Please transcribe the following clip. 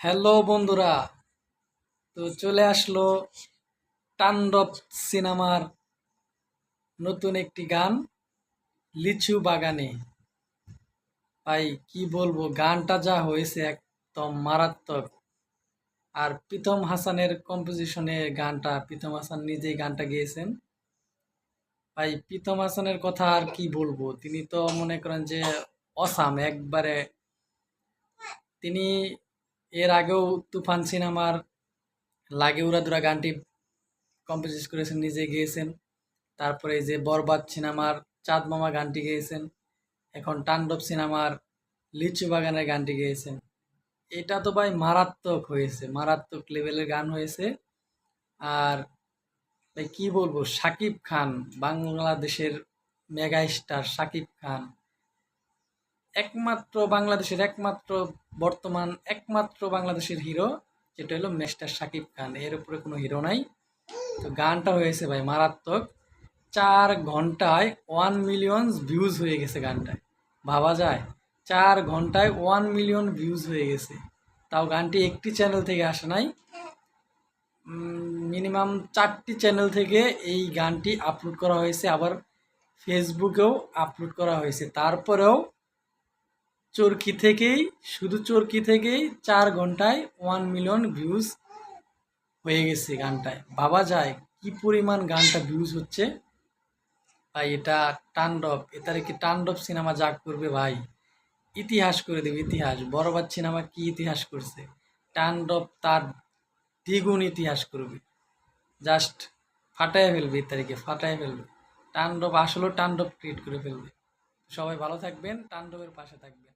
Hello বন্ধুরা, তো চলে আসলো তাণ্ডব সিনেমার নতুন একটি গান, লিচু বাগানে। ভাই, কি বলব, গানটা যা হয়েছে একদম মারাত্মক। আর প্রীতম হাসানের কম্পোজিশনে গানটা, প্রীতম হাসান নিজেই গানটা গেয়েছেন। ভাই, প্রীতম হাসানের কথা আর কি বলব, তিনি তো মনে করেন যে অসাম, একবারে। তিনি এর আগেও তুফান সিনেমার লাগে উড়াদুরা গানটি কম্পোজ করেছেন, নিজে গেয়েছেন। তারপরে যে বরবাদ সিনেমার চাঁদ মামা গানটি গেয়েছেন। এখন তাণ্ডব সিনেমার লিচু বাগানের গানটি গেয়েছেন। এটা তো ভাই মারাত্মক হয়েছে, মারাত্মক লেভেলের গান হয়েছে। আর ভাই কি বলব শাকিব খান, বাংলাদেশের মেগা স্টার শাকিব খান, একমাত্র বাংলাদেশের একমাত্র বর্তমান একমাত্র বাংলাদেশের হিরো, যেটা হলো মেস্টার শাকিব খান। এর উপরে কোনো হিরো নাই। তো গানটা হয়েছে ভাই মারাত্মক। চার ঘন্টায় ওয়ান মিলিয়ন ভিউজ হয়ে গেছে গানটায়। ভাবা যায়, চার ঘন্টায় ওয়ান মিলিয়ন ভিউজ হয়ে গেছে। তাও গানটি একটি চ্যানেল থেকে আসে নাই। মিনিমাম চারটি চ্যানেল থেকে এই গানটি আপলোড করা হয়েছে। আবার ফেসবুকেও আপলোড করা হয়েছে। তারপরেও চরকি থেকেই, শুধু চরকি থেকেই চার ঘন্টায় ওয়ান মিলিয়ন ভিউজ হয়ে গেছে গানটায়। ভাবা যায়, কি পরিমাণ গানটা ভিউজ হচ্ছে? ভাই, এটা তাণ্ডব, এটারে কি তাণ্ডব সিনেমা যা করবে ভাই? ইতিহাস করে দেবে, ইতিহাস। বরবাদ সিনেমা কি ইতিহাস করছে? তাণ্ডব তার দ্বিগুণ ইতিহাস করবে। জাস্ট ফাটায় ফেলবে ইত্যাদিকে ফাটায় ফেলবে। তাণ্ডব, আসলেও তাণ্ডব ক্রিয়েট করে ফেলবে। সবাই ভালো থাকবেন, তাণ্ডবের পাশে থাকবেন।